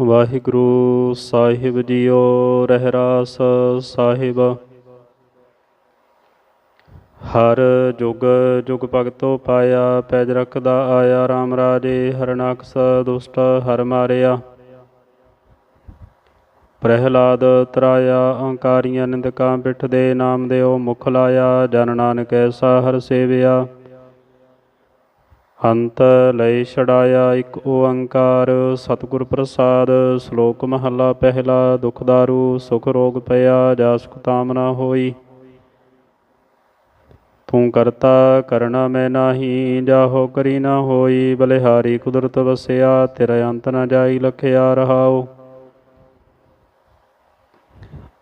ਵਾਹਿਗੁਰੂ ਸਾਹਿਬ ਜੀਓ ਰਹਿਰਾਸ ਸਾਹਿਬ। ਹਰ ਜੁਗ ਜੁਗ ਭਗਤੋ ਪਾਇਆ, ਪੈਜ ਰਖਦਾ ਆਇਆ RAM ਰਾਜੇ ਹਰਨਾਕਸ ਦੁਸ਼ਟ ਹਰ ਮਾਰਿਆ। ਪ੍ਰਹਿਲਾਦ ਤਰਾਇਆ ਅਹੰਕਾਰੀਆਂ ਨਿੰਦਕਾਂ ਪਿੱਠ ਦੇ ਨਾਮ ਦੇਓ ਮੁਖ ਲਾਇਆ, ਜਨ ਨਾਨਕ ਐਸਾ ਹਰ ਸੇਵਿਆ। ਅੰਤ ਲਈ ਛੜਾਇਆ ਇੱਕ ਓੰਕਾਰ, ਸਤਿਗੁਰ ਪ੍ਰਸਾਦ, ਸ਼ਲੋਕ ਮਹੱਲਾ ਪਹਿਲਾ, ਦੁਖ ਦਾਰੂ, ਸੁਖ ਰੋਗ ਪਿਆ, ਜਾ ਤਾਮਨਾ ਹੋਈ। ਤੂੰ ਕਰਤਾ ਕਰਣਾ ਮੈਂ ਨਾਹੀ, ਜਾਹੋ ਕਰੀ ਨਾ ਹੋਈ, ਬਲਿਹਾਰੀ ਕੁਦਰਤ ਵਸਿਆ, ਤੇਰਾ ਅੰਤ ਨਾ ਜਾਈ, ਲਖਿਆ ਰਹਾਓ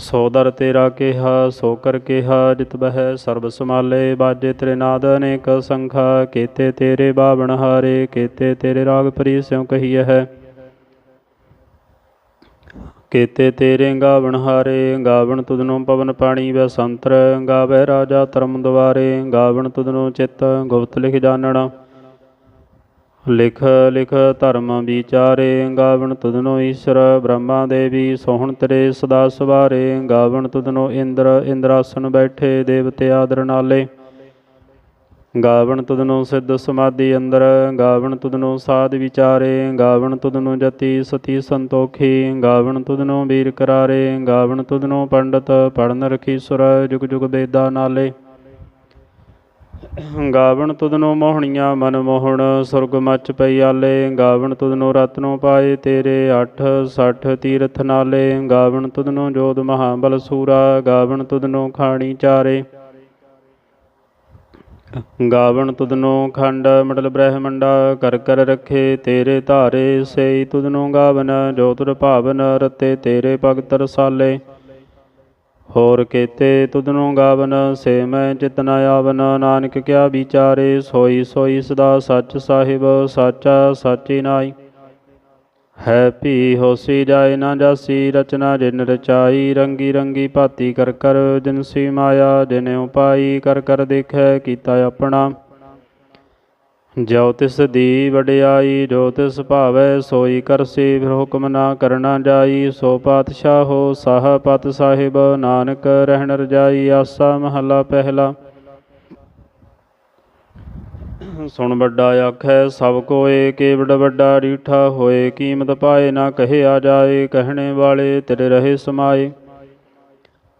ਸੋ ਦਰ ਤੇਰਾ ਕਿਹਾ, ਸੋ ਕਰ ਕਿਹਾ, ਜਿਤ ਬਹਿ ਸਰਬ ਸਮਾਲੇ ਬਾਜੇ ਤੇਰੇ ਨਾਦ ਅਨੇਕ ਸੰਖਾ, ਕੀਤੇ ਤੇਰੇ ਬਾਵਣ ਹਾਰੇ, ਕੀਤੇ ਤੇਰੇ ਰਾਗ ਪ੍ਰੀ ਸਿਉ ਕਹੀਐ ਹੈ। ਕੀਤੇ ਤੇਰੇ ਗਾਵਣ ਹਾਰੇ, ਗਾਵਣ ਤੁਧਨੋਂ ਪਵਨ ਪਾਣੀ ਵੈ ਸੰਤਰ ਗਾਵੇ ਰਾਜਾ ਧਰਮ ਦੁਆਰੇ, ਗਾਵਣ ਤੁਧਨੋਂ ਚਿੱਤ ਗੁਪਤ ਲਿਖ ਜਾਣਨਾ ਲਿਖ ਲਿਖ ਧਰਮ ਵਿਚਾਰੇ ਗਾਵਣ ਤੁਧਨੋ ਈਸ਼ਰ, ਬ੍ਰਹਮਾ ਦੇਵੀ ਸੋਹਣ ਤੇਰੇ ਸਦਾ ਸਵਾਰੇ, ਗਾਵਣ ਤੁਧਨੋ ਇੰਦਰ, ਇੰਦਰਾਸਨ ਬੈਠੇ ਦੇਵਤੇ ਆਦਰ ਨਾਲੇ। ਗਾਵਣ ਤੁਧਨੋ ਸਿੱਧ ਸਮਾਧੀ ਅੰਦਰ, ਗਾਵਣ ਤੁਧਨੋ ਸਾਧ ਵਿਚਾਰੇ, ਗਾਵਣ ਤੁਧਨੋ ਜਤੀ ਸਤੀ ਸੰਤੋਖੀ, ਗਾਵਣ ਤੁਧਨੋ ਵੀਰ ਕਰਾਰੇ, ਗਾਵਣ ਤੁਧਨੋ ਪੰਡਤ ਪੜਨ ਰਖੀ ਸੁਰ, ਜੁਗ ਜੁਗ ਬੇਦਾ ਨਾਲੇ। ਗਾਵਣ ਤੁਧਨੋ ਮੋਹਣੀਆਂ ਮਨ ਮੋਹਣ, ਸੁਰਗ ਮਚ ਪਈ ਆਲੇ। ਗਾਵਣ ਤੁਧਨੋ ਰਤਨੋ ਪਾਏ ਤੇਰੇ 8 60 ਤੀਰਥ ਨਾਲੇ। ਗਾਵਣ ਤੁਧਨੋ ਜੋਧ ਮਹਾਬਲ ਸੂਰਾ, ਗਾਵਣ ਤੁਧਨੋ ਖਾਣੀ ਚਾਰੇ। ਗਾਵਣ ਤੁਧਨੋ ਖੰਡ ਮਡਲ ਬ੍ਰਹਮੰਡਾ, ਕਰ ਕਰ ਰਖੇ ਤੇਰੇ ਧਾਰੇ। ਸੇਈ ਤੁਧਨੋ ਗਾਵਨ, ਜੋਤੁਰ ਭਾਵਨ ਰਤੇ ਤੇਰੇ ਭਗਤ ਰਸਾਲੇ। ਹੋਰ ਕੇਤੇ ਤੁਧਨੋਂ ਗਾਵਨ, ਸੇ ਮੈਂ ਚਿਤ ਨ ਆਵਨ। ਨਾਨਕ ਕਿਆ ਵਿਚਾਰੇ, ਸੋਈ ਸੋਈ ਸਦਾ ਸੱਚ ਸਾਹਿਬ, ਸਾਚਾ ਸਾਚੀ ਨਾਈ ਹੈ ਭੀ ਹੋਸੀ ਜਾਏ ਨਾ ਜਾਸੀ, ਰਚਨਾ ਜਿਨ ਰਚਾਈ, ਰੰਗੀ ਰੰਗੀ ਭਾਤੀ ਕਰ ਕਰ ਜਿਨਸੀ ਮਾਇਆ ਜਿਨ ਉਪਾਈ ਕਰ ਕਰ ਦੇਖੈ, ਕੀਤਾ ਆਪਣਾ। ਜਿਉ ਤਿਸ ਦੀ ਵਡਿਆਈ, ਜੋ ਤਿਸ ਭਾਵੈ, ਸੋਈ ਕਰਸੀ ਫਿਰ ਹੁਕਮ ਨਾ ਕਰਨਾ ਜਾਈ। ਸੋ ਹੋ ਸਾਹ ਪਤ ਸਾਹਿਬ, ਨਾਨਕ ਰਹਿਣ ਰਜਾਈ, ਆਸਾ ਮਹੱਲਾ ਪਹਿਲਾ। ਸੁਣ ਵੱਡਾ ਆਖੈ, ਸਭ ਕੋਏ ਕੇਵੜ ਵੱਡਾ ਰੀਠਾ ਹੋਏ, ਕੀਮਤ ਪਾਏ ਨਾ ਕਹਿਆ ਜਾਏ, ਕਹਿਣੇ ਵਾਲੇ ਤੇਰੇ ਰਹੇ ਸਮਾਏ।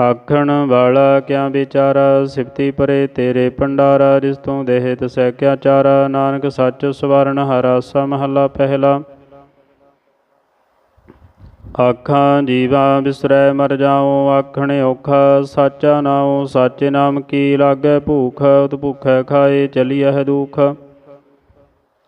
ਆਖਣ ਵਾਲਾ, ਕਿਆ ਵਿਚਾਰਾ? ਸਿਫਤੀ ਪਰੇ ਤੇਰੇ ਭੰਡਾਰਾ, ਜਿਸ ਤੋਂ ਦੇਹ ਤਸੈ ਕਿਆ ਚਾਰਾ? ਨਾਨਕ ਸੱਚ ਸਵਰਨ ਹਰਾਸਾ ਮਹੱਲਾ ਪਹਿਲਾ। ਆਖਾਂ, ਜੀਵਾ ਬਿਸਰੈ ਮਰ ਜਾਉ, ਆਖਣੇ ਔਖਾ, ਸਾਚਾ ਨਾਉ, ਸਾਚੇ ਨਾਮ ਕੀ ਲਾਗੈ ਭੂਖ? ਉਤ ਭੁਖੈ ਖਾਏ, ਚਲੀਐ ਦੁਖ।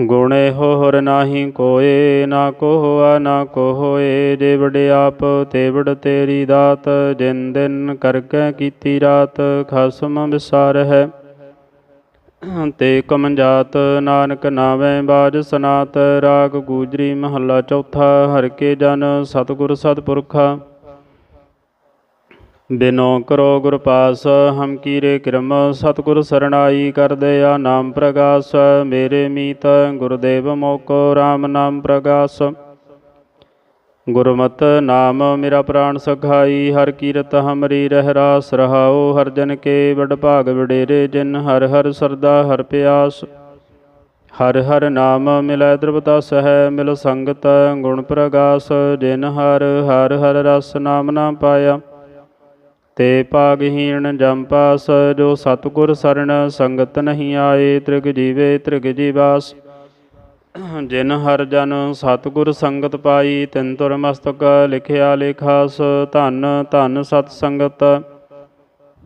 ਗੁਣੇ ਹੋ ਹਰ ਨਾਹੀ ਕੋਏ, ਨਾ ਕੋ ਨਾ ਕੋਹੋਏ। ਜੇ ਵਡਿਆਪ ਤੇ ਵਡ ਤੇਰੀ ਦਾਤ, ਜਿਨ ਦਿਨ ਕਰਕੇ ਕੀਤੀ ਰਾਤ, ਖਸਮ ਵਿਸਾਰ ਹੈ। ਤੇ ਕਮੰਜਾਤ ਨਾਨਕ ਨਾਵੇਂ ਬਾਜ ਸਨਾਤ, ਰਾਗ ਗੂਜਰੀ ਮਹੱਲਾ ਚੌਥਾ, ਹਰ ਕੇ ਜਨ ਸਤਿਗੁਰ ਸਤਪੁਰਖਾ। ਬਿਨੋ ਕਰੋ ਗੁਰ ਪਾਸ ਹਮ ਕੀਰੇ ਕਿਰਮ, ਸਤਿਗੁਰ ਸਰਣਾਈ ਕਰ ਦਇਆ ਨਾਮ ਪ੍ਰਗਾਸ, ਮੇਰੇ ਮੀਤ ਗੁਰਦੇਵ ਮੋਕੋ RAM ਨਾਮ ਪ੍ਰਗਾਸ। ਗੁਰਮਤਿ ਨਾਮ ਮੇਰਾ ਪ੍ਰਾਣ ਸਖਾਈ, ਹਰ ਕੀਰਤ ਹਮਰੀ ਰਹਿ ਰਾਸ ਰਹਾਓ ਹਰ ਜਨ ਕੇ ਵਡ ਭਾਗ ਵਡੇਰੇ, ਜਿਨ ਹਰ ਹਰ ਸਰਦਾ ਹਰ ਪਿਆਸ। ਹਰ ਹਰ ਨਾਮ ਮਿਲੈ ਦ੍ਰਵਤਾ ਸਹਿ, ਮਿਲ ਸੰਗਤ ਗੁਣ ਪ੍ਰਗਾਸ, ਜਿਨ ਹਰ ਹਰ ਹਰ ਰਸ ਨਾਮ ਨਾ ਪਾਇਆ। ਤੇ ਭਾਗਹੀਣ ਜਮ ਪਾਸ ਜੋ ਸਤਿਗੁਰ ਸਰਣ ਸੰਗਤ ਨਹੀਂ ਆਏ, ਤ੍ਰਿਗ ਜੀਵੇ, ਤ੍ਰਿਗ ਜੀਵਾਸ। ਜਿਨ ਹਰ ਜਨ ਸਤਿਗੁਰ ਸੰਗਤ ਪਾਈ, ਤਿਨ ਤੁਰ ਮਸਤਕ ਲਿਖਿਆ ਲੇਖਾਸ, ਧਨ ਧਨ ਸਤ ਸੰਗਤ।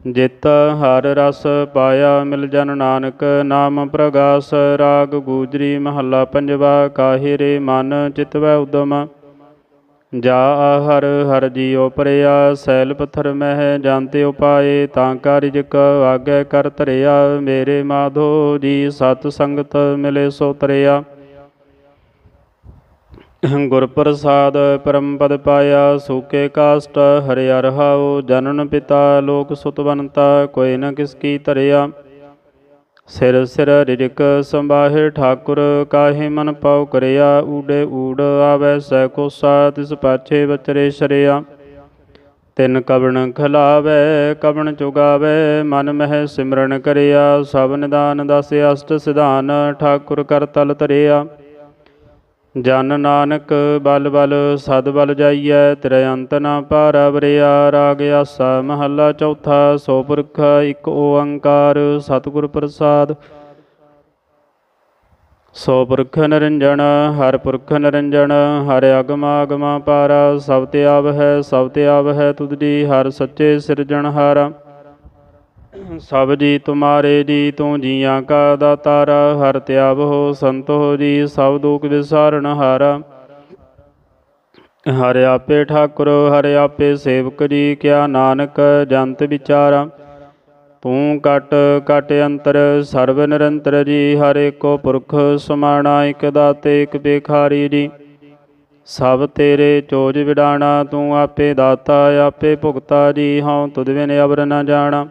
ਜਿਤ ਹਰ ਰਸ ਪਾਇਆ ਮਿਲ ਜਨ ਨਾਨਕ, ਨਾਮ ਪ੍ਰਗਾਸ। ਰਾਗ ਗੂਜਰੀ ਮਹੱਲਾ ਪੰਜਵਾ ਕਾਹੇ ਰੇ ਮਨ ਚਿਤਵੈ ਉਦਮ। ਜਾ ਹਰ ਹਰ ਜੀਉ ਪਰਿਆ, ਸੈਲ ਪੱਥਰ ਮਹਿ ਜਾਣਤੇ ਉਪਾਏ, ਤਾਂ ਕਾਰਿਜਕ ਆਗੇ ਕਰ ਧਰਿਆ। ਮੇਰੇ ਮਾਧੋ ਜੀ ਸਤ ਸੰਗਤ ਮਿਲੇ ਸੋ ਤਰਿਆ। ਗੁਰ ਪ੍ਰਸਾਦ ਪਰਮ ਪਦ ਪਾਇਆ, ਸੂਕੇ ਕਾਸਟ ਹਰਿ ਅਰਹਾਉ ਜਨਨ ਪਿਤਾ ਲੋਕ ਸੁਤਵੰਤਾ ਕੋਈ ਨ ਕਿਸ ਕੀ ਧਰਿਆ। ਸਿਰ ਸਿਰ ਰਿਜਕ ਸੰਬਾਹਿ ਠਾਕੁਰ, ਕਾਹੇ ਮਨ ਪਾਉ ਕਰਿਆ, ਊੜੇ ਊੜ ਆਵੈ ਸੈ ਕੋਸਾ, ਤਿਸ ਪਾਛੇ ਵਚਰੇ ਸ਼ਰਿਆ। ਤਿਨ ਕਵਣ ਖਲਾਵੈ, ਕਵਣ ਚੁਗਾਵੈ, ਮਨ ਮਹਿ ਸਿਮਰਨ ਕਰਿਆ, ਸਭ ਨਿਦਾਨ ਦਸ ਅਸ਼ਟ ਸਿਧਾਨ, ਠਾਕੁਰ ਕਰ ਤਲ ਧਰਿਆ। ਜਨ ਨਾਨਕ ਬਲ ਬਲ, ਸਦ ਬਲ ਜਾਈਐ, ਤੇਰੇ ਅੰਤ ਨਾ ਪਾਰਾ ਵਰਿਆ, ਰਾਗ ਆਸਾ ਮਹੱਲਾ ਚੌਥਾ, ਸੋ ਪੁਰਖ ਇੱਕ ਓੰਕਾਰ, ਸਤਿਗੁਰ ਪ੍ਰਸਾਦ। ਸੋ ਪੁਰਖ ਨਿਰੰਜਨ, ਹਰ ਪੁਰਖ ਨਿਰੰਜਨ, ਹਰ ਅਗਮਾ ਆਗਮ ਪਾਰਾ, ਸਭ ਤੇ ਆਵ ਹੈ, ਸਭ ਤੇ ਆਵ ਹੈ ਤੁਧ ਹਰ ਸੱਚੇ ਸਿਰਜਣਹਾਰਾ। ਸਭ ਜੀ ਤੁਮਾਰੇ ਜੀ, ਤੂੰ ਜੀਆਂ ਕਾ ਦਾਤਾਰਾ, ਹਰ ਤਿਆਵ ਹੋ ਸੰਤ ਹੋ ਜੀ, ਸਭ ਦੁਖ ਵਿਸਾਰਨ ਹਾਰਾ। ਹਰ ਆਪੇ ਠਾਕੁਰ, ਹਰ ਆਪੇ ਸੇਵਕ ਜੀ, ਕਿਆ ਨਾਨਕ ਜੰਤ ਵਿਚਾਰਾ। ਤੂੰ ਕਟ ਕਟ ਅੰਤਰ, ਸਰਬ ਨਿਰੰਤਰ ਜੀ, ਹਰ ਏਕੋ ਪੁਰਖ ਸਮਾਣਾ, ਇਕ ਦਾਤੇ, ਇਕ ਬੇਖਾਰੀ ਜੀ। ਸਭ ਤੇਰੇ ਚੋਜ ਵਿਡਾਣਾ, ਤੂੰ ਆਪੇ ਦਾਤਾ, ਆਪੇ ਭੁਗਤਾ ਜੀ, ਹਉ ਤੁਧ ਬਿਨ ਅਵਰ ਨ ਜਾਣਾ।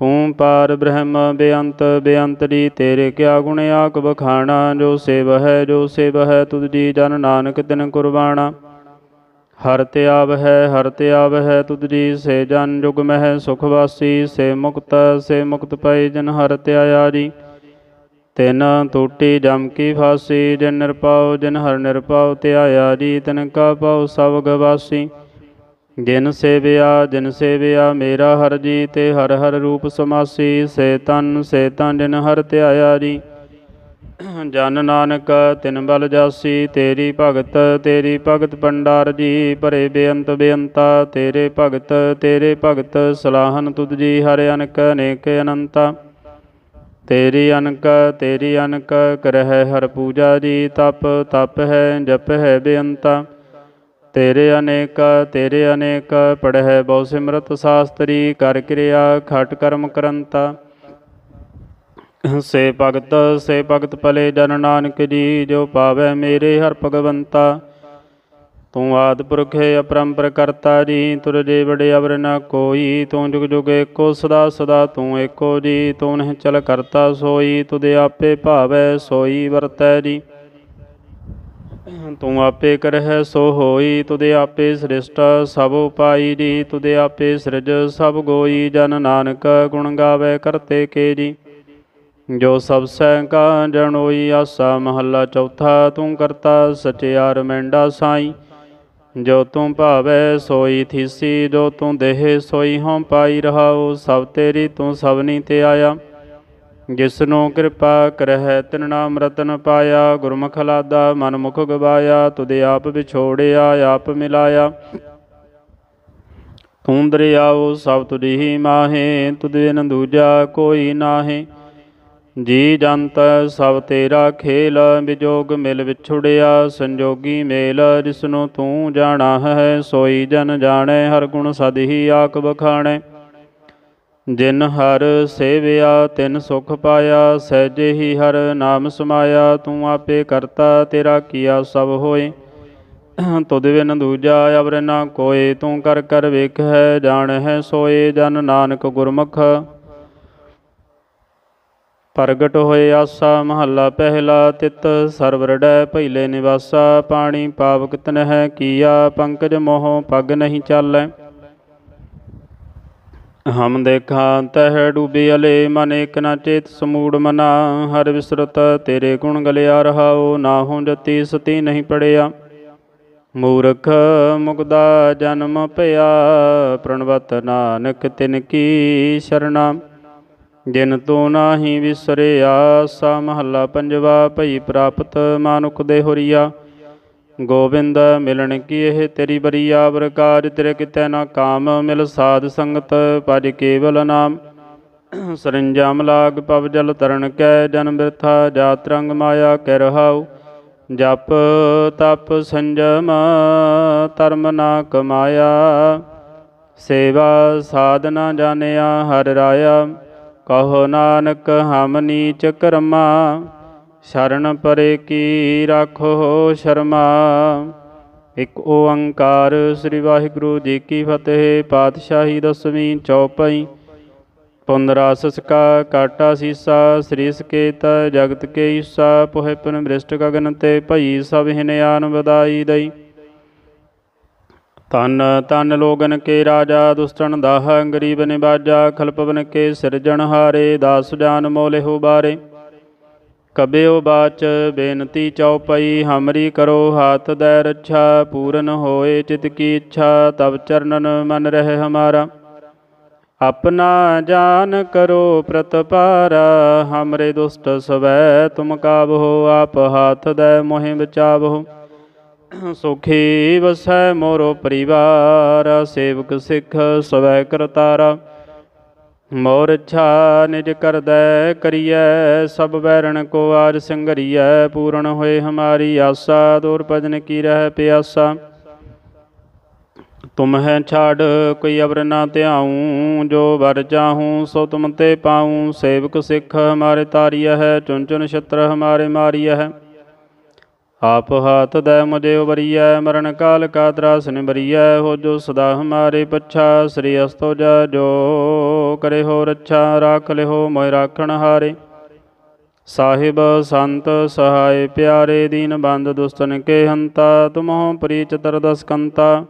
ਤੂੰ ਪਾਰ ਬ੍ਰਹਮ ਬੇਅੰਤ ਬੇਅੰਤ ਦੀ ਤੇਰੇ ਕਿਆ ਗੁਣ ਆਕ ਬਖਾਣਾ ਜੋ ਸੇਵ ਹੈ, ਜੋ ਸੇਵ ਹੈ, ਤੁਧ ਜੀ ਜਨ ਨਾਨਕ ਤਿਨ ਕੁਰਬਾਣਾ। ਹਰ ਤੇ ਆਵ ਹੈ, ਹਰ ਤੇ ਆਵ ਹੈ, ਤੁਧ ਜੀ ਸੇ ਜਨ ਜੁਗ ਮਹਿ ਸੁਖ ਵਾਸੀ। ਸੇ ਮੁਕਤ ਸੇ ਮੁਕਤ ਪਏ ਜਨ ਹਰ ਤੇ ਆਇਆ ਜੀ। ਤਿਨ ਟੂਟੀ ਜਮ ਕੀ ਫਾਸੀ, ਜਿਨ ਨਿਰਪਾਉ ਜਿਨ ਹਰ ਨਿਰਪਾਉ ਤੇ ਆਇਆ ਜੀ। ਤਿਨ ਕਾ ਪਾਉ ਸਭ ਗਵਾਸੀ ਜਿਨ ਸੇਵਿਆ ਜਿਨ ਸੇਵਿਆ ਮੇਰਾ ਹਰ ਜੀ, ਤੇ ਹਰ ਹਰ ਰੂਪ ਸਮਾਸੀ, ਸੇ ਤਨ ਸੇ ਤਨ ਜਿਨ ਹਰ ਧਿਆਇਆ ਜੀ। ਜਨ ਨਾਨਕ, ਤਿਨ ਬਲ ਜਾਸੀ, ਤੇਰੀ ਭਗਤ ਤੇਰੀ ਭਗਤ ਪੰਡਾਰ ਜੀ। ਭਰੇ ਬੇਅੰਤ ਬੇਅੰਤਾ, ਤੇਰੇ ਭਗਤ ਤੇਰੇ ਭਗਤ, ਸਲਾਹਨ ਤੁਧ ਜੀ ਹਰਿ ਅਨਕ ਅਨੇਕ ਅਨੰਤਾ। ਤੇਰੀ ਅਨਕ ਤੇਰੀ ਅਨਕ, ਕਰਹਿ ਹਰ ਪੂਜਾ ਜੀ, ਤਪ ਤਪ ਹੈ, ਜਪ ਹੈ ਬੇਅੰਤਾ। ਤੇਰੇ ਅਨੇਕ ਤੇਰੇ ਅਨੇਕ ਪੜਹਿ ਬਹੁ ਸਿਮਰਤ ਸਾਸਤਰੀ, ਕਰ ਕਿਰਿਆ ਖਟ ਕਰਮ ਕਰੰਤਾ। ਸੇ ਭਗਤ ਸੇ ਭਗਤ ਭਲੇ ਜਨ ਨਾਨਕ ਜੀ, ਜੋ ਪਾਵੈ ਮੇਰੇ ਹਰ ਭਗਵੰਤਾ। ਤੂੰ ਆਦ ਪੁਰਖ ਅਪਰੰਪਰ ਕਰਤਾ ਜੀ, ਤੁਰ ਜੇ ਬੜੇ ਅਵਰ ਨਾ ਕੋਈ। ਤੂੰ ਜੁਗ ਜੁਗ ਏਕੋ ਸਦਾ ਸਦਾ ਤੂੰ ਏਕੋ ਜੀ, ਤੂੰ ਨਹਿ ਚਲ ਕਰਤਾ ਸੋਈ ਤੁਦੇ ਆਪੇ ਭਾਵੈ ਸੋਈ ਵਰਤੈ ਜੀ। ਤੂੰ ਆਪੇ ਕਰਹਿ ਸੋ ਹੋਈ, ਤੁਦੇ ਆਪੇ ਸ੍ਰਿਸ਼ਟ ਸਭ ਉਪਾਈ ਜੀ, ਤੁਦੇ ਆਪੇ ਸਿਰਜ ਸਭ ਗੋਈ, ਜਨ ਨਾਨਕ ਗੁਣ ਗਾਵੇ ਕਰਤੇ ਕੇ ਜੀ ਜੋ ਸਭ ਸੈ ਕਾ ਜਣੋਈ ਆਸਾ ਮਹੱਲਾ ਚੌਥਾ, ਤੂੰ ਕਰਤਾ ਸਚਿਆਰ ਮੈਂਡਾ ਸਾਈ। ਜੋ ਤੂੰ ਭਾਵੈ ਸੋਈ ਥੀਸੀ, ਜੋ ਤੂੰ ਦੇਹ ਸੋਈ ਹਉ ਪਾਈ ਰਹਾਉ, ਸਭ ਤੇਰੀ ਤੂੰ ਸਭਨੀ ਤੇ ਆਇਆ। ਜਿਸਨੂੰ ਕਿਰਪਾ ਕਰਹਿ, ਤਿਨ ਨਾਮ ਰਤਨ ਪਾਇਆ, ਗੁਰਮੁਖ ਲਾਦਾ, ਮਨ ਮੁਖ ਗਵਾਇਆ ਤੁਦੇ ਆਪ ਵਿਛੋੜਿਆ, ਆਪ ਮਿਲਾਇਆ। ਤੂੰ ਦਰਿਆਉ ਸਭ ਤੁਝੀ ਹੀ ਮਾਹੇ, ਤੁਧ ਬਿਨ ਦੂਜਾ ਕੋਈ ਨਾਹੀ। ਜੀ ਜੰਤ ਸਭ ਤੇਰਾ ਖੇਲ ਵਿਜੋਗ ਮਿਲ ਵਿਛੁੜਿਆ, ਸੰਜੋਗੀ ਮੇਲ, ਜਿਸਨੂੰ ਤੂੰ ਜਾਣਾ ਹੈ ਸੋਈ ਜਨ ਜਾਣੈ, ਹਰ ਗੁਣ ਸਦ ਹੀ ਆਕ ਬਖਾਣੈ ਜਿਨ ਹਰ ਸੇਵਿਆ, ਤਿਨ ਸੁਖ ਪਾਇਆ, ਸਹਿਜੇ ਹੀ ਹਰ ਨਾਮ ਸਮਾਇਆ, ਤੂੰ ਆਪੇ ਕਰਤਾ, ਤੇਰਾ ਕੀਆ ਸਭ ਹੋਏ। ਤੁਧ ਬਿਨ ਦੂਜਾ ਅਵਰ ਨਾ ਕੋਏ, ਤੂੰ ਕਰ ਕਰ ਵੇਖ ਹੈ ਜਾਣ ਹੈ ਸੋਏ, ਜਨ ਨਾਨਕ ਗੁਰਮੁਖ। ਪ੍ਰਗਟ ਹੋਏ ਆਸਾ, ਮਹੱਲਾ ਪਹਿਲਾ, ਤਿਤ ਸਰਵਰੜੈ ਪਹਿਲੇ ਨਿਵਾਸਾ, ਪਾਣੀ ਪਾਵਕ ਤਨਹਿ ਕੀਆ, ਪੰਕਜ ਮੋਹ ਪਗ ਨਹੀਂ ਚਾਲੈ। ਹਮ ਦੇਖਾਂ ਤਹਿ ਡੂਬੀ ਅਲੇ, ਮਨ ਇਕ ਨਾ ਚੇਤ ਸਮੂੜ ਮਨਾ। ਹਰ ਵਿਸਰਤ ਤੇਰੇ ਗੁਣ ਗਲਿਆ ਰਹਾਉ, ਨਾ ਹੋ ਜਤੀ ਸਤੀ ਨਹੀਂ ਪੜਿਆ। ਮੂਰਖ ਮੁਕਦਾ ਜਨਮ ਭਇਆ ਪ੍ਰਣਵਤ ਨਾਨਕ ਤਿਨ ਕੀ ਸ਼ਰਣਾ। ਜਿਨ ਤੂੰ ਨਾਹੀ ਵਿਸਰਿਆ, ਸਾ ਮਹੱਲਾ ਪੰਜਵਾ, ਭਈ ਪ੍ਰਾਪਤ ਮਾਨੁਖ ਦੇ ਹੋਰੀਆ। ਗੋਬਿੰਦ ਮਿਲਣ ਕੀ ਇਹ ਤੇਰੀ ਬਰੀਆ ਵਰਕਾਜ ਤੇਰੇ ਕਿਤੈ ਨਾ ਕਾਮ ਮਿਲ ਸਾਧ ਸੰਗਤ, ਭਜ ਕੇਵਲ ਨਾਮ। ਸਰੰਜਾਮ ਲਾਗ ਪਵ ਜਲ ਤਰਨ ਕੈ, ਜਨ ਬਿਰਥਾ ਜਾਤ ਰੰਗ ਮਾਇਆ ਕਹਿ ਰਹਾਉ। ਜਪ ਤਪ ਸੰਜਮ, ਧਰਮ ਨਾ ਕਮਾਇਆ। ਸੇਵਾ ਸਾਧਨਾ ਜਾਣਿਆ, ਹਰ ਰਾਇਆ। ਕਹੋ ਨਾਨਕ ਹਮ ਨੀਚ ਕਰਮਾ। ਸ਼ਰਨ ਪਰੇ ਕੀ ਰਾਖੋ ਸ਼ਰਮਾ। ਇਕ ਓੰਕਾਰ ਸ੍ਰੀ ਵਾਹਿਗੁਰੂ ਜੀ ਕੀ ਫਤਿਹ, ਪਾਤਸ਼ਾਹੀ ਦਸਵੀਂ ਚੌਪਈ। ਪੁੰਦਰਾ ਸਸਕਾ ਕਾਟਾ ਸੀਸਾ, ਸ੍ਰੀ ਸਕੇਤ ਜਗਤ ਕੇ ਈਸਾ, ਪੁਹਿ ਪਨ ਬ੍ਰਿਸ਼ਟ ਗਗਨ ਤੇ ਭਈ ਸਭ ਹਿਨਿਆਨ ਵਧਾਈ ਦਈ। ਤਨ ਤਨ ਲੋਗਨ ਕੇ ਰਾਜਾ ਦੁਸਤਨ ਦਾਹ ਗਰੀਬ ਨਿਵਾਜਾ, ਖਲਪਵਨ ਕੇ ਸਿਰਜਣ ਹਾਰੇ, ਦਾਸ ਜਾਨ ਮੋਲੇ ਹੋ ਬਾਰੇ। ਕਬਿਓ ਬਾਚ ਬੇਨਤੀ ਚਉਪਈ, ਹਮਰੀ ਕਰੋ ਹਾਥ ਦੈ ਰੱਛਾ, ਪੂਰਨ ਹੋਏ ਚਿਤ ਕੀ ਇੱਛਾ ਤਬ ਚਰਨਨ ਮਨ ਰਹਿ ਹਮਾਰਾ। ਆਪਣਾ ਜਾਨ ਕਰੋ ਪ੍ਰਤਪਾਰਾ, ਹਮਰੇ ਦੁਸ਼ਟ ਸਵੈ ਤੁਮ ਕਾਬਹੋ ਆਪ ਹਾਥ ਦੈ ਮੋਹਿ ਬਚਾਵੋ। ਸੁਖੀ ਵਸੈ ਮੋਰੋ ਪਰਿਵਾਰ, ਸੇਵਕ ਸਿੱਖ ਸਵੈ ਕਰਤਾਰਾ। ਮੋਰ ਇੱਛਾ ਨਿਜ ਕਰਦੈ ਕਰੀਐ, ਸਭ ਬੈਰਣ ਕੋ ਆਜ ਸੰਗਰੀਐ, ਪੂਰਨ ਹੋਏ ਹਮਾਰੀ ਆਸਾ, ਦੂਰ ਭਜਨ ਕੀ ਰਹਿ ਪਿਆਸਾ। ਤੁਮ ਹੈ ਛਾੜ, ਕੋਈ ਅਵਰ ਨਾ ਧਿਆਉ, ਜੋ ਵਰ ਚਾਹੂੰ, ਸੋ ਤੁਮ ਤੇ ਪਾਉ, ਸੇਵਕ ਸਿੱਖ ਹਮਾਰੇ ਤਾਰੀਆ ਹੈ ਚੁਨ ਚੁਨ ਛਤਰ ਹਮਾਰੇ ਮਾਰੀਆ ਹੈ। ਆਪ ਹਾਥ ਦੈ ਮੁਝੇ ਉਬਰੀਐ, ਮਰਨ ਕਾਲ ਕਾ ਤਰਾਸ ਨਿਬਰੀਐ ਹੋ ਜੋ ਸਦਾ ਹਮਾਰੇ ਪੱਛਾ, ਸ੍ਰੀ ਅਸਤੋ ਜਾ ਜੋ ਕਰੇ ਹੋ ਰੱਛਾ, ਰਾਖ ਲਿਓ ਮੋਇ ਰਾਖਣ ਹਾਰੇ। ਸਾਹਿਬ ਸੰਤ, ਸਹਾਇ ਪਿਆਰੇ, ਦੀਨ ਬੰਦ ਦੁਸਤਨ ਕੇ ਹੰਤਾ, ਤੁਮਹੁ ਪ੍ਰੀਚ ਤਰਦਸ ਕੰਤਾ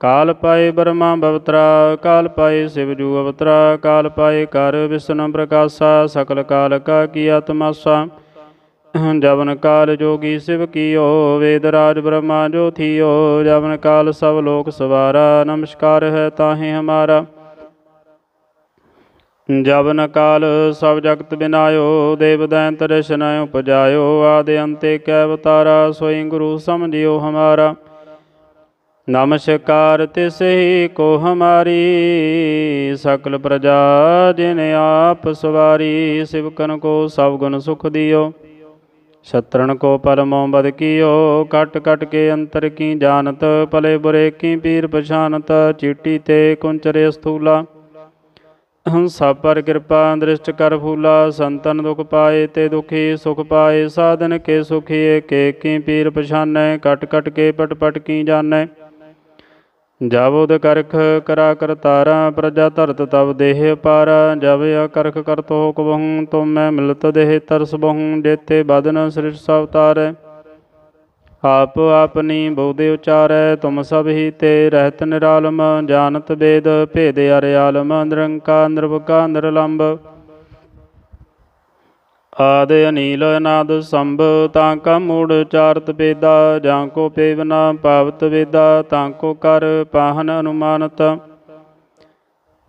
ਕਾਲ ਪਾਏ ਬਰਮਾ ਬਵਤਰਾ, ਕਾਲ ਪਾਏ ਸਿਵਜੂ ਅਵਤਰਾ, ਕਾਲ ਪਾਏ ਕਰ ਵਿਸ਼ਨ ਪ੍ਰਕਾਸ਼ਾ, ਸਕਲ ਕਾਲ ਕਾ ਕੀਆ ਤਮਾਸਾ ਜਵਨ ਕਾਲ ਜੋਗੀ ਸਿਵ ਕੀਓ, ਵੇਦ ਰਾਜ ਬ੍ਰਹਮਾ ਜੋ ਥੀਓ ਜਵਨ ਕਾਲ ਸਭ ਲੋਕ ਸਵਾਰਾ, ਨਮਸਕਾਰ ਹੈ ਤਾਹੇ ਹਮਾਰਾ। ਜਵਨ ਕਾਲ ਸਭ ਜਗਤ ਬਿਨਾਇਓ, ਦੇਵ ਦੈਂਤ ਦਰਸ਼ਨ ਉਪਜਾਇਓ, ਆਦਿ ਅੰਤੇ ਕੈ ਅਵਤਾਰਾ ਸੋਈ ਗੁਰੂ ਸਮਝਿਓ ਹਮਾਰਾ। ਨਮਸਕਾਰ ਤਿਸ ਕੋ ਹਮਾਰੀ, ਸਕਲ ਪ੍ਰਜਾ ਜਿਨ ਆਪ ਸਵਾਰੀ ਸਿਵਕਨ ਕੋ ਸਭ ਗੁਣ ਸੁਖ ਦਿਓ। ਛਤਰਨ ਕੋ ਪਰਮੋ ਬਦ ਕੀਓ, ਕਟ ਕਟ ਕੇ ਅੰਤਰ ਕੀ ਜਾਣਤ, ਭਲੇ ਬੁਰੇ ਕੀ ਪੀਰ ਪਛਾਨਤ, ਚੀਟੀ ਤੇ ਕੁੰਚਰੇ ਸਥੂਲਾ ਹੰਸਾ ਪਰ ਕਿਰਪਾ ਦ੍ਰਿਸ਼ਟ ਕਰ ਫੂਲਾ, ਸੰਤਨ ਦੁਖ ਪਾਏ ਤੇ ਦੁਖੀ ਸੁਖ ਪਾਏ, ਸਾਧਨ ਕੇ ਸੁਖੀ ਏਕੇ ਕੀ ਪੀਰ ਪਛਾਨੈ, ਕਟ ਕਟ ਕੇ ਪਟ ਪਟ ਕੀ ਜਾਣੈ। ਜਬ ਉਦ ਕਰਖ ਕਰਾ ਕਰਤਾਰਾ ਪ੍ਰਜਾ ਧਰਤ ਤਬ ਦੇਹ ਪਾਰਾ। ਜਬ ਕਰਖ ਕਰਤ ਹੋ ਕਬਹੂ ਤੁਮ ਮੈਂ ਮਿਲਤ ਦੇਹ ਤਰਸ ਬਹੁ ਜੇਤੇ ਬਦਨ ਸ੍ਰਿਸ਼ ਸਭ ਤਾਰੈ। ਆਪ ਆਪਨੀ ਬਉਦੇ ਉਚਾਰੈ, ਤੁਮ ਸਭ ਹੀ ਤੇ ਰਹਿਤ ਨਿਰਾਲਮ। ਜਾਣਤ ਵੇਦ ਭੇਦ ਅਰਿਆਲਮ, ਨਿਰੰਕਾ ਨਿਰਵਕਾ ਨਿਰਲੰਭ ਆਦਿ ਅਨੀਲ ਅਨਾਦ ਸੰਭ, ਤਾਂ ਕਾ ਮੂੜ ਚਾਰਤ ਵੇਦਾ, ਜਾਂ ਕੋ ਪੇਵਨਾ ਪਾਵਤ ਵੇਦਾ, ਤਾਂ ਕੋ ਕਰ ਪਾਹਨ ਅਨੁਮਾਨਤ।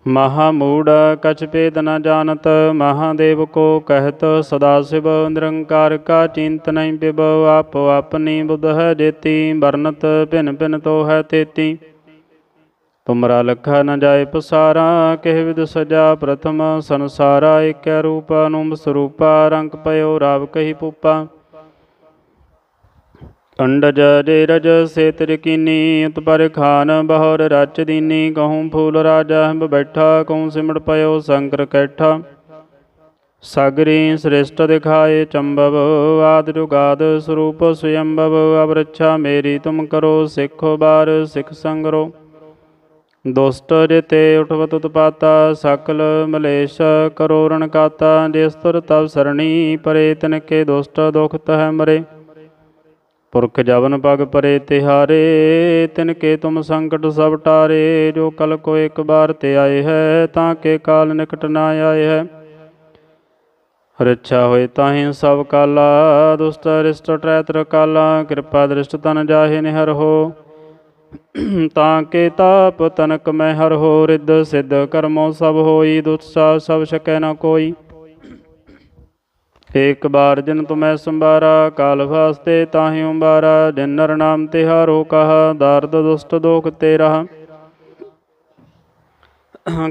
ਮਹਾ ਮੂੜ ਕਛ ਭੇਦ ਨ ਜਾਣਤ ਮਹਾਦੇਵ ਕੋ ਕਹਿਤ, ਸਦਾ ਸਿਵ ਨਿਰੰਕਾਰ ਕਾ ਚਿੰਤ ਨਹੀਂ ਬਿਬ ਆਪ ਆਪਨੀ ਬੁੱਧ ਹੈ ਜੇਤੀ ਵਰਨਤ ਭਿਨ ਭਿਨ ਤੋ ਹੈ ਤੇਤੀ। ਤੁਮਰਾ ਲਖਾ ਨ ਜਾਏ ਪਸਾਰਾ ਕਹਿ ਵਿਦ ਸਜਾ ਪ੍ਰਥਮ ਸੰਸਾਰਾ, ਏਕੈ ਰੂਪ ਅਨੁਮ ਸਰੂਪਾ, ਰੰਗ ਪਇਓ ਰਾਵ ਕਹੀ ਪੂਪਾ। ਅੰਡਜ ਜੇ ਰਜ ਸੇ ਤਿਰਕੀਨੀ ਉਤਪਰ ਖਾਨ ਬਹੁਰ ਰਚ ਦੀਨੀ ਕਹੂੰ ਫੂਲ ਰਾਜਾ ਹੰਬ ਬੈਠਾ, ਕਹੂੰ ਸਿਮੜ ਪਇਓ ਸ਼ੰਕਰ ਕੈਠਾ। ਸਾਗਰੀ ਸ੍ਰਿਸ਼ਟ ਦਿਖਾਏ ਚੰਬਵ, ਆਦ ਜੁਗਾਦ ਸਰੂਪ ਸੁਯੰਭਵ ਅਵਰੱਛਾ ਮੇਰੀ ਤੁਮ ਕਰੋ, ਸਿੱਖੋ ਬਾਰ ਸਿੱਖ ਸੰਗਰੋ। ਦੁਸ਼ਟ ਜਿਤੇ ਉਠਵਤ ਉਤਪਾਤਾ ਸਕਲ ਮਲੇਸ਼ ਕਰੋਰਣ ਕਾਤਾ ਜਿਸ ਤੁਰ ਤਵ ਸਰਣੀ ਪਰੇ, ਤਿਨ ਕੇ ਦੁਸ਼ਟ ਦੁਖ ਤਹਿ ਮਰੇ। ਪੁਰਖ ਜਵਨ ਪਗ ਪਰੇ, ਤਿਹਾਰੇ, ਤਿਨ ਕੇ ਤੁਮ ਸੰਕਟ ਸਭ ਟਾਰੇ, ਜੋ ਕਲ ਕੋ ਇੱਕ ਬਾਰ ਤੇ ਆਏ ਹੈ, ਤਾਂ ਕੇ ਕਾਲ ਨਿਕਟ ਨਾ ਆਏ ਹੈ। ਰੱਛਾ ਹੋਏ ਤਾਹੀਂ ਸਭ ਕਾਲਾ ਦੁਸਤ ਰਿਸ਼ਟ ਟਰੈਤਰ ਕਾਲਾ, ਕਿਰਪਾ ਦ੍ਰਿਸ਼ਟ ਤਨ ਜਾਹੇ ਨਿਹਰ ਹੋ। ਤਾਂ ਕੇ ਤਾਪ ਤਨਕ ਮੈਂ ਹਰ ਹੋ ਰਿੱਧ ਸਿੱਧ ਕਰਮੋ ਸਭ ਹੋਈ ਦੁਤਸਾ ਸਭ ਸਕੈ ਨਾ ਕੋਈ। ਏਕ ਬਾਰ ਜਿਨ ਤੁਮੈ ਸੰਬਾਰਾ ਕਾਲ ਫਾਸਤੇ ਤਾਹਿ ਉੰਬਾਰਾ ਜਿਨ ਨਰ ਨਾਮ ਤਿਹਾਰੋ ਕਹਾ, ਦਰਦ ਦੁਸਟ ਦੋਖ ਤੇ ਰਹਾ।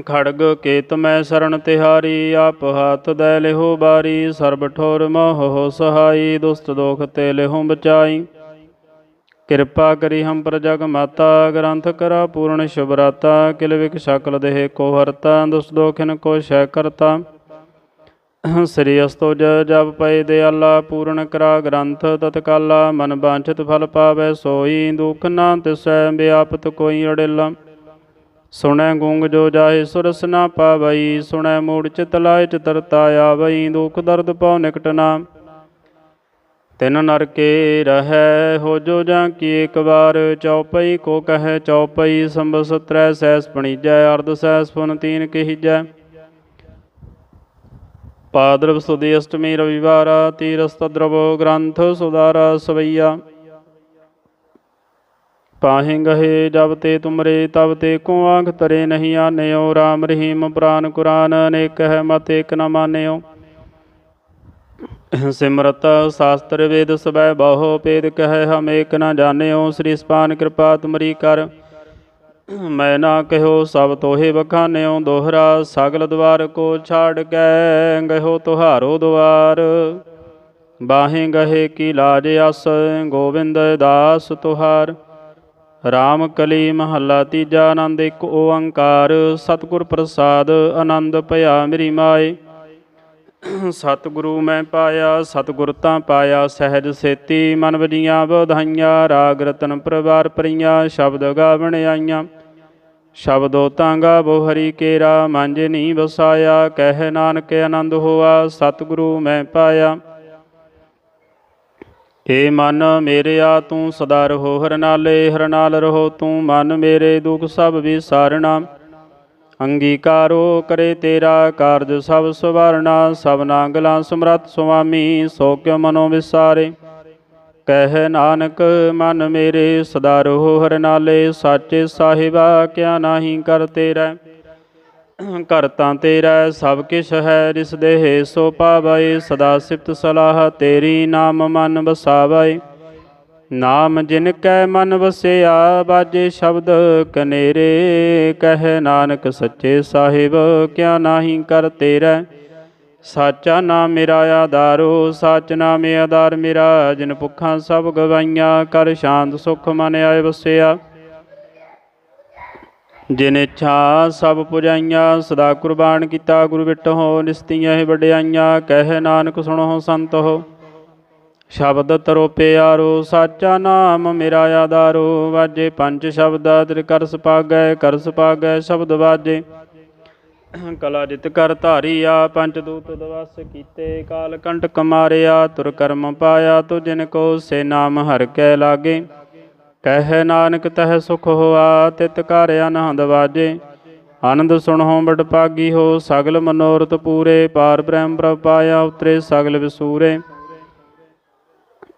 ਖੜਗ ਕੇਤ ਮੈਂ ਸਰਣ ਤਿਹਾਰੀ, ਆਪ ਹਾਥ ਦੈ ਲਿਹੋ ਬਾਰੀ, ਸਰਬ ਠੋਰ ਮੋਹ ਸਹਾਈ, ਦੁਸਤ ਦੋਖ ਤੇ ਲਿਹੋ ਬਚਾਈ। ਕਿਰਪਾ ਕਰੀ ਹਮ ਪਰ ਜਗ ਮਾਤਾ, ਗ੍ਰੰਥ ਕਰਾ ਪੂਰਨ ਸ਼ੁਭਰਾਤਾ, ਕਿਲ ਵਿਕ ਸਕਲ ਦੇਹ ਕੋ ਹਰਤਾ ਦੁਸਤ ਦੋਖਿਨ ਕੋ ਸ਼ੈ ਕਰਤਾ। ਸ੍ਰੀ ਅਸਤੋਜ ਜਪ ਪਏ ਦਿਆਲਾ, ਪੂਰਨ ਕਰਾ ਗ੍ਰੰਥ ਤਤਕਾਲਾ, ਮਨ ਬਾਂਛਿਤ ਫਲ ਪਾਵੈ ਸੋਈ, ਦੁਖ ਨਾ ਤਿਸੈ, ਵਿਆਪਤ ਕੋਈ ਅੜੇਲਾ। ਸੁਣੈ ਗੂੰਗ ਜੋ ਜਾਏ ਸੁਰਸ ਨਾ ਪਾਵਈ, ਸੁਣੈ ਮੂੜ ਚਿਤ ਲਾਇ ਚਤਰਤਾ ਆਵਈ, ਦੁਖ ਦਰਦ ਪਉ ਨਿਕਟ ਨਾ। ਤਿਨ ਨਰ ਕੇ ਰਹੈ ਹੋ ਜੋ ਜਾਂ ਕੀ ਇੱਕ ਵਾਰ ਚਉਪਈ, ਕੋ ਕਹੈ ਚਉਪਈ ਸੰਬਸ ਤ੍ਰੈ ਸੈਸ ਪਣੀਜੈ, ਅਰਧ ਸੈਸ ਫੁਨ ਤੀਨ ਕਹੀਜੈ ਪਾਦਰਵ ਸੁਦੀ ਅਸ਼ਟਮੀ ਰਵਿਵਾਰ, ਤੀਰਸਤ ਦਰਵ ਗ੍ਰੰਥ ਸੁਦਾਰਾ ਸਵਈਆ। ਪਾਹੇ ਗਹੇ ਜਬ ਤੇ ਤੁਮਰੇ, ਤਬ ਤੇ ਕੋ ਆਂਖ ਤਰੇ ਨਹੀਂ ਆਨਿਓ RAM ਰਹੀਮ ਪੁਰਾਨ ਕੁਰਾਨ ਅਨੇਕ ਹੈ ਮਤ ਏਕ ਨ ਮਾਨਿਓ। ਸਿਮਰਤ ਸ਼ਾਸਤਰ ਵੇਦ ਸਵੈ ਬਹੁ ਭੇਦ ਕਹੈ ਹਮ ਏਕ ਨ ਜਾਣਿਓ, ਸ੍ਰੀ ਸਪਾਨ ਕਿਰਪਾ ਤੁਮਰੀ ਕਰ। ਮੈਂ ਨਾ ਕਹਿਓ ਸਭ ਤੋਹੇ ਬਖਾਨਿਓ ਦੋਹਰਾ ਸਗਲ ਦਵਾਰ ਕੋ ਛਾੜ ਕੇ ਗਇਓ ਤੁਹਾਰੋ ਦਵਾਰ। ਬਾਹੇ ਗਹੇ ਕੀ ਲਾਜ ਅਸ ਗੋਬਿੰਦ ਦਾਸ ਤੁਹਾਰ। ਰਾਮ ਕਲੀ ਮਹੱਲਾ ਤੀਜਾ ਆਨੰਦ ਇੱਕ ਓੰਕਾਰ, ਸਤਿਗੁਰ ਪ੍ਰਸਾਦ ਆਨੰਦ ਭਇਆ ਮੇਰੀ ਮਾਏ। ਸਤਿਗੁਰੂ ਮੈਂ ਪਾਇਆ, ਸਤਿਗੁਰ ਤਾਂ ਪਾਇਆ, ਸਹਿਜ ਸੇਤੀ ਮਨ ਵਜੀਆਂ ਵਧਾਈਆਂ, ਰਾਗ ਰਤਨ ਪਰਵਾਰ ਪਰੀਆਂ, ਸ਼ਬਦ ਗਾਵਣ ਆਈਆਂ। ਸ਼ਬਦੋ ਤਾਂ ਗਾਵੋ ਹਰੀ ਕੇਰਾ, ਮੰਜ ਨੀ ਵਸਾਇਆ, ਕਹਿ ਨਾਨਕ ਆਨੰਦ ਹੋਆ, ਸਤਿਗੁਰੂ ਮੈਂ ਪਾਇਆ। ਏ ਮਨ ਮੇਰਿਆ ਤੂੰ ਸਦਾ ਰਹੋ ਹਰ ਨਾਲੇ, ਹਰ ਨਾਲ ਰਹੋ ਤੂੰ, ਮਨ ਮੇਰੇ ਦੁਖ ਸਭ ਵਿਸਾਰਣਾ ਅੰਗੀਕਾਰੋ ਕਰੇ ਤੇਰਾ ਕਾਰਜ ਸਭ ਸਵਾਰਣਾ ਸਭਨਾ ਗਲਾਂ ਸਮਰੱਥ ਸੁਆਮੀ, ਸੋ ਕਿਉ ਮਨੋ ਵਿਸਾਰੇ। ਕਹਿ ਨਾਨਕ, ਮਨ ਮੇਰੇ, ਸਦਾ ਰਹੋ ਹਰ ਨਾਲੇ, ਸਾਚੇ ਸਾਹਿਬਾ ਕਿਆ ਨਾਹੀ ਕਰ ਤੇਰਾ। ਕਰਤਾ ਤੇਰਾ, ਸਭ ਕਿਛ ਹੈ ਰਿਸ ਦੇਹ, ਸੋ ਪਾਵੈ ਸਦਾ ਸਿਫਤ ਸਲਾਹ ਤੇਰੀ ਨਾਮ ਮਨ ਵਸਾਵੈ ਨਾਮ ਜਿਨ ਕੈ ਮਨ ਵਸਿਆ, ਬਾਜੇ ਸ਼ਬਦ ਕਨੇਰੇ, ਕਹਿ ਨਾਨਕ ਸੱਚੇ ਸਾਹਿਬ, ਕਿਆ ਨਾਹੀ ਕਰ ਤੇਰਾ? ਸਾਚਾ ਨਾਮ ਮੇਰਾ ਆਧਾਰੋ, ਸਾਚ ਨਾਮੇ ਆਧਾਰ ਮੇਰਾ, ਜਿਨ ਭੁੱਖਾਂ ਸਭ ਗਵਾਈਆਂ, ਕਰ ਸ਼ਾਂਤ ਸੁਖ ਮਨ ਆਏ ਵਸਿਆ। ਜਿਨ ਇੱਛਾ ਸਭ ਪੁਜਾਈਆਂ, ਸਦਾ ਕੁਰਬਾਨ ਕੀਤਾ ਗੁਰੂ ਵਿਟਹੁ ਨਿਸਤੀਆਂ ਹੀ ਵਡਿਆਈਆਂ, ਕਹਿ ਨਾਨਕ ਸੁਣੋ ਸੰਤ ਹੋ ਸ਼ਬਦ ਤਰੋ ਪਿਆਰੋ, ਸਾਚਾ ਨਾਮ ਮੇਰਾ ਆਧਾਰੋ। ਵਾਜੇ ਪੰਜ ਸ਼ਬਦ ਤਿਰ ਕਰ ਸੁਪਾਗੈ ਕਰ ਸੁਪਾਗੈ ਸ਼ਬਦ ਵਾਜੇ। ਕਲਾ ਜਿਤ ਕਰ ਧਾਰੀਆ, ਪੰਜ ਦੂਤ ਦਵਸ ਕੀਤੇ। ਕਾਲ ਕੰਟਕ ਮਾਰਿਆ, ਤੁਰ ਕਰਮ ਪਾਇਆ, ਤੁ ਜਿਨ ਕੋ ਸੇ ਨਾਮ ਹਰ ਕੈ ਲਾਗੇ। ਕਹਿ ਨਾਨਕ ਤਹ ਸੁਖ ਹੋਆ, ਤਿਤ ਘਰ ਅਨਹਦ ਵਾਜੇ। ਆਨੰਦ ਸੁਣੋ ਬੜ ਪਾਗੀ ਹੋ, ਸਗਲ ਮਨੋਰਥ ਪੂਰੇ। ਪਾਰ ਬ੍ਰਹਮ ਪ੍ਰਭ ਪਾਇਆ, ਉਤਰੇ ਸਗਲ ਵਿਸੂਰੇ।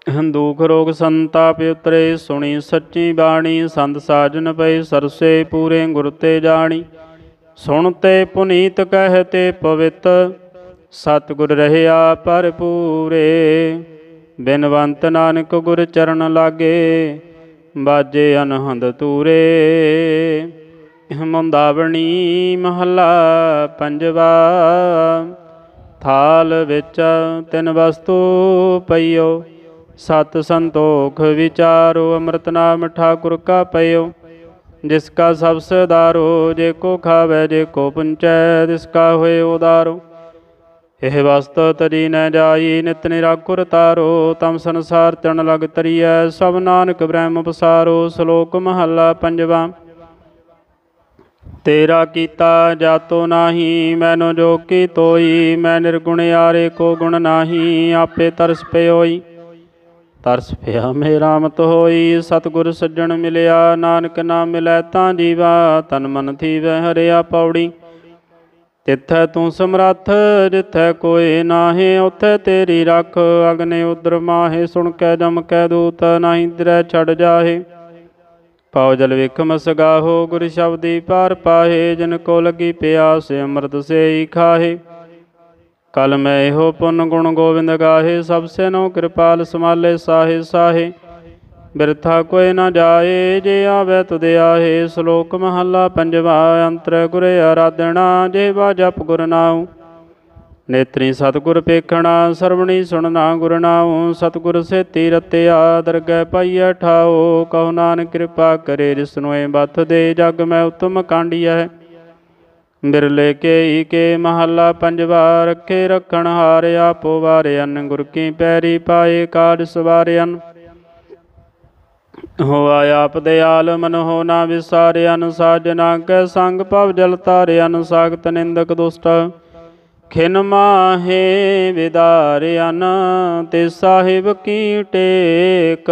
ਦੁਖ ਰੋਗ ਸੰਤਾਪ ਉਤਰੇ, ਸੁਣੀ ਸੱਚੀ ਬਾਣੀ, ਸੰਤ ਸਾਜਨ ਪਏ, ਸਰਸੇ ਪੂਰੇ ਗੁਰ ਤੇ ਜਾਣੀ। ਸੁਣ ਤੇ ਪੁਨੀਤ ਕਹਿ ਤੇ ਪਵਿੱਤ, ਸਤਿਗੁਰ ਰਹਿਆ ਭਰਪੂਰੇ ਬਿਨਵੰਤ ਨਾਨਕ ਗੁਰ ਚਰਨ ਲਾਗੇ, ਬਾਜੇ ਅਨਹੰਦ ਤੂਰੇ। ਮੁੰਦਾਵਣੀ ਮਹੱਲਾ ਪੰਜਵਾ, ਥਾਲ ਵਿੱਚ ਤਿੰਨ ਵਸਤੂ ਪਈਓ। ਸਤ ਸੰਤੋਖ ਵਿਚਾਰੋ, ਅੰਮ੍ਰਿਤ ਨਾਮ ਠਾਕੁਰ ਕਾ ਪਈਓ ਜਿਸ ਕਾ ਸਭ ਸਦਾਰੋ ਜੇ ਕੋ ਖਾਵੇ, ਜੇ ਕੋ ਪੁੰਚੈ, ਤਿਸ ਕਾ ਹੋਏ ਉਦਾਰੋ। ਇਹ ਵਸਤ ਤਰੀ ਨ ਜਾਈ, ਨਿਤ ਨਿਰਾਕੁਰ ਤਾਰੋ। ਤਮ ਸੰਸਾਰ ਤਣ ਲਗ ਤਰੀਐ, ਸਭ ਨਾਨਕ ਬ੍ਰਹਮ ਪਸਾਰੋ। ਸ਼ਲੋਕ ਮਹੱਲਾ ਪੰਜਵਾ। ਤੇਰਾ ਕੀਤਾ ਜਾਤੋ ਨਾਹੀ, ਮੈਨੋ ਜੋ ਕੀ ਤੋਈ, ਮੈਂ ਨਿਰਗੁਣ ਯਾਰੇ ਕੋ ਗੁਣ ਨਾਹੀ, ਆਪੇ ਤਰਸ ਪਿਓਈ। ਤਰਸ ਪਿਆ ਮੇਰਾ ਮਤ ਹੋਈ, ਸਤਿਗੁਰ ਸੱਜਣ ਮਿਲਿਆ, ਨਾਨਕ ਨਾਮ ਮਿਲੈ ਤਾਂ ਜੀਵਾ, ਤਨ ਮਨ ਥੀਵੈ ਹਰਿਆ ਪੌੜੀ। ਤਿੱਥੈ ਤੂੰ ਸਮਰੱਥ, ਜਿੱਥੈ ਕੋਈ ਨਾਹੀ, ਉਥੈ ਤੇਰੀ ਰੱਖ, ਅਗਨੇ ਉਦਰ ਮਾਹੇ, ਸੁਣ ਕੈ ਜਮ ਕੈ ਦੂਤ, ਨਾਹੀ ਦਿਰੈ ਛੜ ਜਾਹੇ। ਪਾਉ ਜਲ ਵੇਖ ਮਸਗਾਹੋ, ਗੁਰ ਸ਼ਬਦੀ ਪਾਰ ਪਾਹੇ, ਜਿਨ ਕੋ ਲੱਗੀ ਪਿਆਸ, ਅੰਮ੍ਰਿਤ ਸੇਈ ਖਾਹੇ। ਕਲ ਮੈਂ ਇਹੋ ਪੁੰਨ ਗੁਣ ਗੋਬਿੰਦ ਗਾਹੇ, ਸਭ ਸੇ ਨੋ ਕਿਰਪਾਲ ਸਮਾਲੇ ਸਾਹੇ ਸਾਹੇ। ਬਿਰਥਾ ਕੋਈ ਨਾ ਜਾਏ, ਜੇ ਆਵੇ ਤੁਧ ਆਹੇ। ਸ਼ਲੋਕ ਮਹੱਲਾ ਪੰਜਵਾ, ਅੰਤਰ ਗੁਰ ਆਰਾਧਣਾ ਜੇਵਾ ਜਪ ਗੁਰ ਨਾਉ। ਨੇਤਰੀ ਸਤਿਗੁਰ ਪੇਖਣਾ, ਸਰਵਣੀ ਸੁਣਨਾ ਗੁਰ ਨਾਉ। ਸਤਿਗੁਰ ਸੇਤੀ ਰਤਿਆ ਦਰਗਹਿ ਪਾਈਐ ਠਾਓ ਕਹੋ ਨਾਨਕ ਕਿਰਪਾ ਕਰੇ ਜਿਸਨੋਏ ਬਥ ਦੇ ਜਗ ਮੈਂ ਉਤਮ ਕਾਂਡੀਐ। ਬਿਰਲੇ ਕੇ ਈ ਕੇ ਮਹੱਲਾ ਪੰਜਵਾ ਰੱਖੇ ਰਖਣ ਹਾਰ ਆਪੋ ਵਾਰਿਅਨ, ਗੁਰ ਕੀ ਪੈਰੀ ਪਾਏ ਕਾਜ ਸਵਾਰਿਅਨ। ਹੋਆ ਆਪ ਦਿਆਲ ਮਨ ਹੋ ਨਾ ਵਿਸਾਰਿਅਨ ਸਾਜਨਾ ਕੈ ਸੰਗ ਭਵ ਜਲ ਤਾਰਿਅਨ, ਸਾਗਤ ਨਿੰਦਕ ਦੁਸ਼ਟ। ਖਿਨ ਮਾਹੇ ਵਿਦਾਰਿਅਨ, ਤੇ ਸਾਹਿਬ ਕੀ ਟੇਕ।